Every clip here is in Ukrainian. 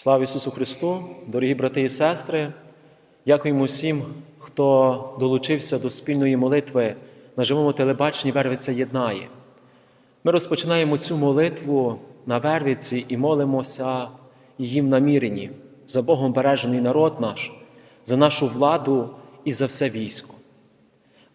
Слава Ісусу Христу, дорогі брати і сестри! Дякуємо всім, хто долучився до спільної молитви на живому телебаченні Вервиця єднає. Ми розпочинаємо цю молитву на Вервиці і молимося її в наміренні за Богом бережений народ наш, за нашу владу і за все військо.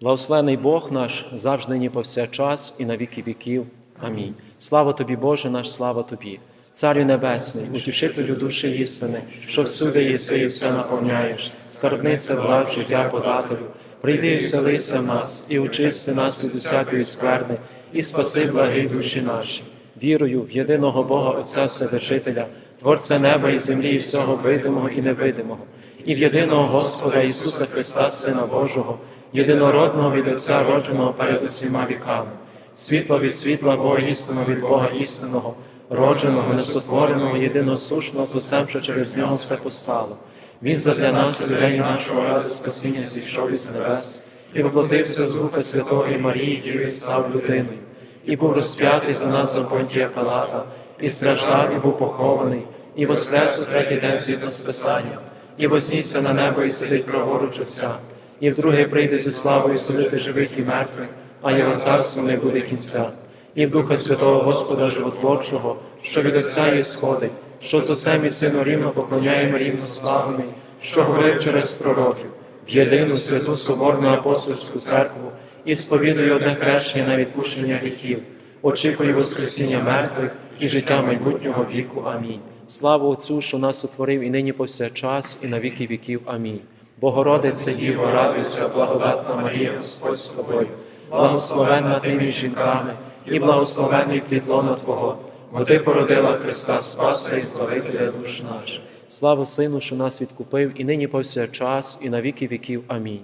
Благословений Бог наш завжди нині повсякчас і на віки віків. Амінь. Слава тобі, Боже наш, слава тобі, Царю Небесний, утішителю душі істини, що всюди єси і все наповняєш, скарбниця влад життя подателю, прийди і вселися в нас, і очисти нас від усякої скверни, і спаси благі душі наші. Вірую в єдиного Бога Отця Вседержителя, Творця неба і землі, і всього видимого і невидимого, і в єдиного Господа Ісуса Христа, Сина Божого, єдинородного від Отця, родженого перед усіма віками, світло від світла Бога істинного від Бога істинного, родженого, несотвореного, єдиносушного з Отцем, що через нього все постало. Він задля нас, людей нашого ради спасіння, зійшов із небес, і воплотився з Духа Святого і Марії, Діви став людиною, і був розп'ятий за нас за Понтія Пилата, і страждав, і був похований, і воскрес у третій день згідно з Писанням, і вознісся на небо, і сидить праворуч Отця, і вдруге прийде зі славою судити живих і мертвих, а його царство не буде кінця. І в Духа Святого Господа Животворчого, що від Отця і сходить, що з Отцем і Сином рівно поклоняємо рівно славний, що говорив через пророків, в єдину святу Соборну апостольську церкву і сповідує одне хрещення на відпущення гріхів, очікую Воскресіння мертвих і життя майбутнього віку. Амінь. Слава Отцю, що нас утворив і нині повсякчас, і на віки віків. Амінь. Богородице Діво, радуйся, благодатна Марія, Господь з тобою, благословенна ти між жінками, і благословений плід лона Твого, бо Ти породила Христа Спаса і Збавителя душ наших. Слава Сину, що нас відкупив, і нині повсякчас, і на віки віків. Амінь.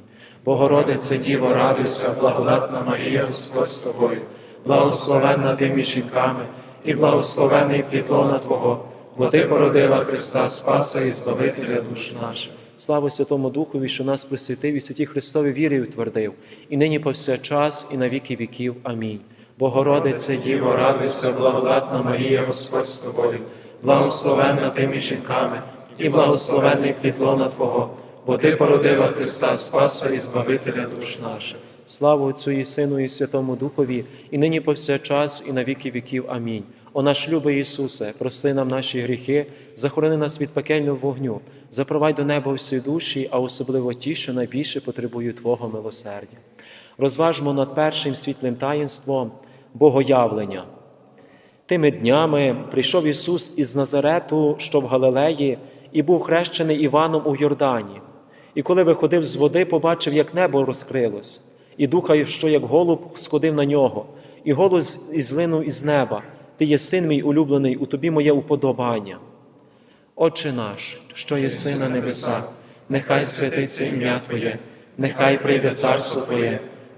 Богородице Діво, радуйся, благодатна Марія, Господь з тобою, благословенна ти між жінками, і благословений плід лона Твого, бо Ти породила Христа Спаса і Збавителя душ наших. Слава Святому Духові, що нас просвітив і святі Христові вірі утвердив, і нині повсякчас, і на віки віків. Амінь. Богородице Діво, радуйся, благодатна Марія, Господь з тобою, благословенна ти між жінками, і благословенний плід лона Твого, бо Ти породила Христа Спаса і Збавителя душ наших. Слава Отцю і Сину, і Святому Духові, і нині повсякчас, і на віки віків. Амінь. О наш любий Ісусе, прости нам наші гріхи, захорони нас від пекельного вогню, запровадь до неба всі душі, а особливо ті, що найбільше потребують Твого милосердя. Розважмо над першим світлим таїнством Богоявлення. Тими днями прийшов Ісус із Назарету, що в Галилеї, і був хрещений Іваном у Йордані. І коли виходив з води, побачив, як небо розкрилось, і духа, що як голуб, сходив на нього, і голос ізлинув із неба. Ти є син мій улюблений, у тобі моє уподобання. Отче наш, що є син на небесах, нехай святиться ім'я Твоє, нехай прийде царство Твоє,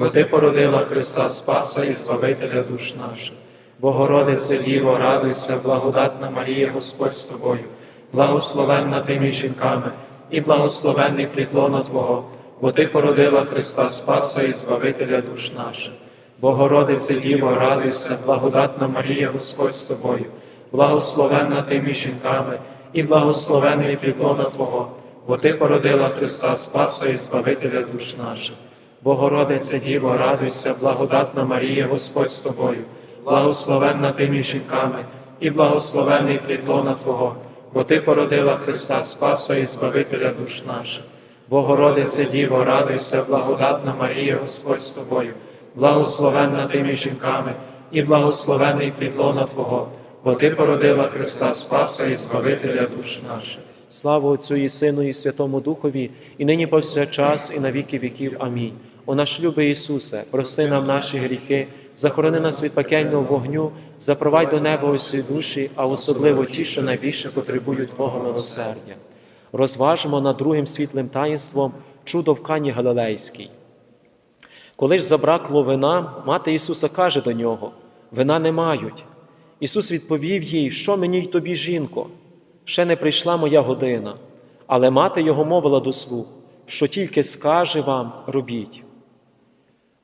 бо Ти породила Христа Спаса і Збавителя душ наших. Богородице Діво, радуйся, благодатна Марія, Господь з тобою, благословенна ти між жінками, і благословенний плід лона Твого, бо Ти породила Христа Спаса і Збавителя душ наших. Богородице Діво, радуйся, благодатна Марія, Господь з тобою, благословенна ти між жінками, і благословенний плід Твого, бо Ти породила Христа Спаса і Збавителя душ наших. Богородице Діво, радуйся, благодатна Марія, Господь з тобою, благословенна ти між жінками, і благословенний плід лона Твого, бо Ти породила Христа Спаса і Збавителя душ наших. Богородице Діво, радуйся, благодатна Марія, Господь з тобою, благословенна ти між жінками, і благословенний плід лона Твого, бо Ти породила Христа Спаса і Збавителя душ наших. Слава Отцю і Сину, і Святому Духові, і нині повсякчас, і на віки віків. Амінь. О наш любий Ісусе, прости нам наші гріхи, захорони нас від пекельного вогню, запровадь до неба усі душі, а особливо ті, що найбільше потребують Твого милосердя. Розважимо над другим світлим таїнством чудо в Кані Галилейській. Коли ж забракло вина, мати Ісуса каже до нього: Вина не мають. Ісус відповів їй, що мені й тобі, жінко, ще не прийшла моя година. Але мати його мовила до слуг, що тільки скаже вам, робіть.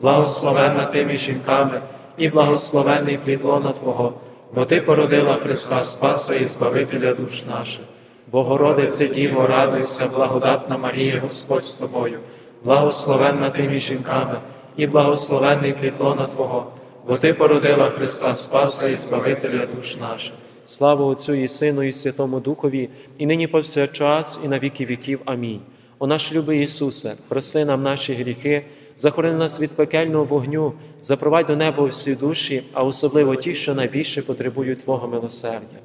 благословенна ти між жінками, і благословенний плід лона Твого, бо Ти породила Христа Спаса і Збавителя душ наших. Богородице Діво, радуйся, благодатна Марія, Господь з тобою, благословенна ти між жінками, і благословенний плід лона Твого, бо Ти породила Христа Спаса і Збавителя душ наших. Слава Отцю і Сину, і Святому Духові, і нині повсякчас, і на віки віків. Амінь. О наш любий Ісусе, прости нам наші гріхи, захорони нас від пекельного вогню, запровадь до неба всі душі, а особливо ті, що найбільше потребують Твого милосердя.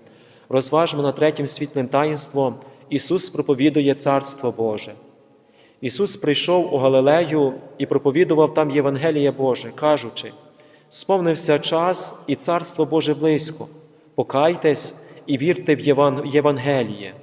Розважмо над третім світлим таїнством. Ісус проповідує Царство Боже. Ісус прийшов у Галилею і проповідував там Євангеліє Боже, кажучи: сповнився час, і Царство Боже близько. Покайтесь і вірте в Євангеліє.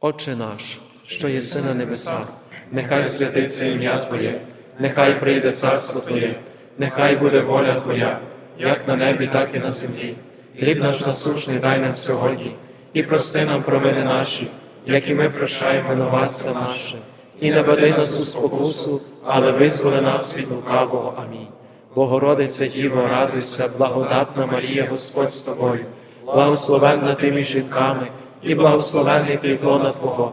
Отче наш, що єси на небесах, нехай святиться ім'я Твоє, нехай прийде царство Твоє, нехай буде воля Твоя, як на небі, так і на землі. Хліб наш насушний дай нам сьогодні, і прости нам провини наші, як і ми прощаємо винуватця нашим, і не веди нас у спокусу, але визволи нас від лукавого. Амінь. Богородице Діво, радуйся, благодатна Марія, Господь з тобою, благословенна ти між жінками, і благословенний плідлона Твого,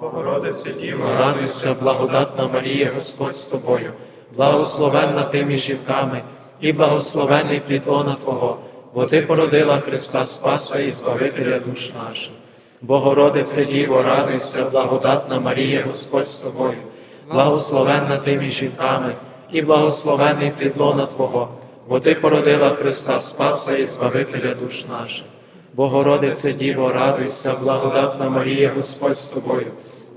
Богородице Діво, Радуйся, благодатна Марія, Господь з тобою, благословенна ти між жінками, і благословенний плідлона Твого, бо Ти породила Христа Спаса і Збавителя душ наших. Богородице Діво, радуйся, благодатна Марія, Господь з тобою, благословенна ти між жінками, і благословенний плідлона Твого, бо Ти породила Христа Спаса і Збавителя душ наших. Богородице Діво, радуйся, благодатна Марія, Господь з тобою,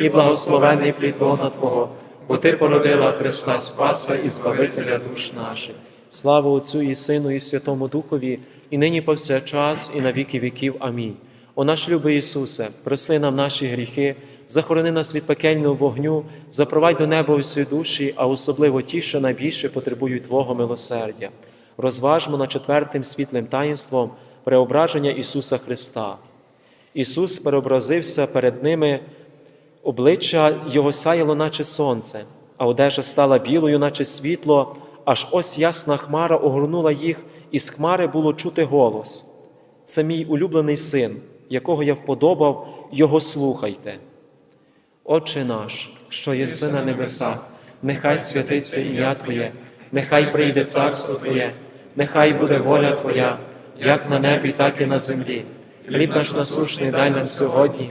і благословенний плідлона Твого, бо Ти породила Христа Спаса і Збавителя душ наших. Слава Отцю і Сину, і Святому Духові, і нині повсякчас, і на віки віків. Амінь. О наш любий Ісусе, просли нам наші гріхи, захорони нас від пекельного вогню, запровадь до неба усі душі, а особливо ті, що найбільше потребують Твого милосердя. Розважмо над четвертим світлим таїнством преображення Ісуса Христа. Ісус переобразився перед ними, обличчя Його сяяло, наче сонце, а одежа стала білою, наче світло, аж ось ясна хмара огорнула їх, і з хмари було чути голос. Це мій улюблений син, якого я вподобав, Його слухайте. Отче наш, що єси на небесах, нехай святиться ім'я Твоє, нехай прийде царство Твоє, нехай буде воля Твоя, як на небі, так і на землі. Хліб наш насушний дай нам сьогодні,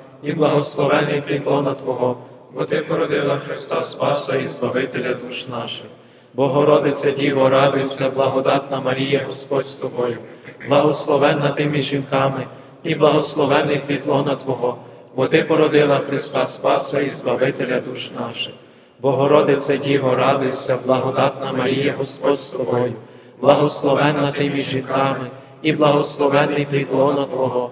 і благословений плідлона Твого, бо Ти породила Христа Спаса і Збавителя душ наших. Богородице Діво, радуйся, благодатна Марія, Господь з тобою, благословенна ти між жінками, і благословений плідлона Твого, бо Ти породила Христа Спаса і Збавителя душ наших. Богородице Діво, радуйся, благодатна Марія, Господь з тобою, благословенна ти жінками, і благословенний плідлона Твого,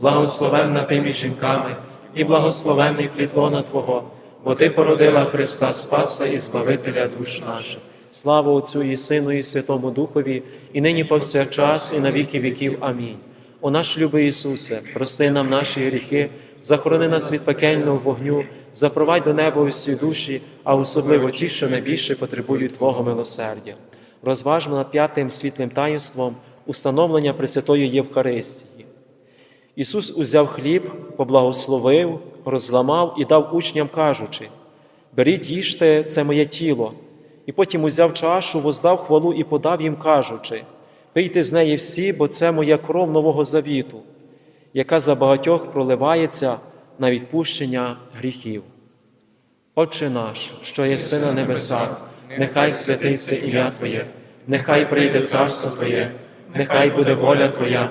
благословенна ти між жінками, і благословенний плід лона Твого, бо Ти породила Христа Спаса і Збавителя душ наших. Слава Отцю і Сину, і Святому Духові, і нині повсякчас, і на віки віків. Амінь. О наш любий Ісусе, прости нам наші гріхи, захорони нас від пекельного вогню, запровадь до неба усі душі, а особливо ті, що найбільше потребують Твого милосердя. Розважмо над п'ятим світлим таїнством установлення Пресвятої Євхаристії. Ісус узяв хліб, поблагословив, розламав і дав учням, кажучи: Беріть, їжте, це моє тіло. І потім узяв чашу, воздав хвалу і подав їм, кажучи: Пийте з неї всі, бо це моя кров нового завіту, яка за багатьох проливається на відпущення гріхів. Отче наш, що єси на небесах, нехай святиться ім'я Твоє, нехай прийде царство Твоє, нехай буде воля Твоя,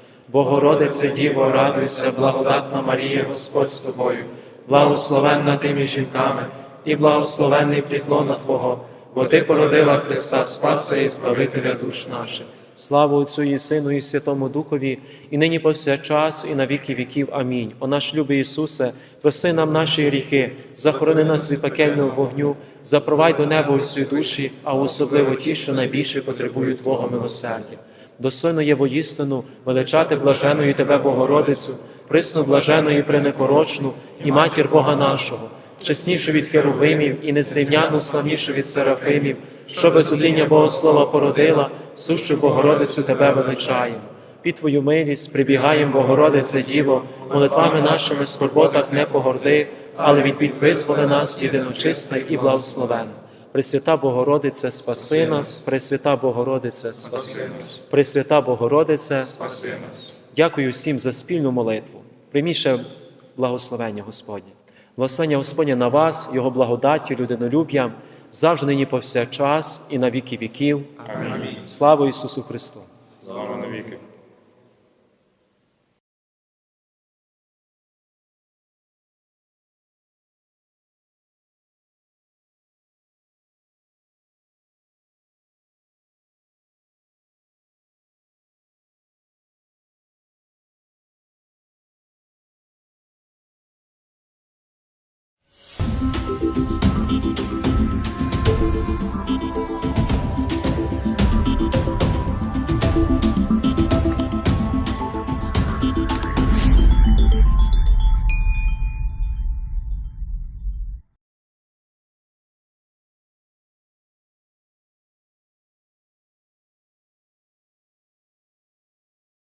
Богородице Діво, радуйся, благодатна Марія, Господь з тобою, благословенна ти між жінками, і благословенний плід лона Твого, бо Ти породила Христа Спаса і Збавителя душ наших. Слава Отцю і Сину, і Святому Духові, і нині повсякчас, і на віки віків. Амінь. О наш любий Ісусе, проси нам наші гріхи, захорони нас від пекельного вогню, запровадь до неба усі душі, а особливо ті, що найбільше потребують Твого милосердя. Достойно є воїстину величати блаженою Тебе, Богородицю, присну блажену і пренепорочну, і матір Бога нашого, чеснішу від херовимів і незрівняно славнішу від серафимів, що без одління Богослова породила, сущу Богородицю Тебе величаємо. Під Твою милість прибігаєм, Богородице Діво, молитвами нашими скорботах не погорди, але від бід нас єдиночиста і благословенна. Пресвята Богородице, спаси нас, Пресвята Богородице, спаси нас. Пресвята Богородице, Спаси нас. Дякую всім за спільну молитву. Прийміть ще благословення Господнє. Благословення Господнє на вас, Його благодаттю, людинолюб'ям, завжди нині повсякчас і на віки віків. Амінь. Слава Ісусу Христу! Слава навіки.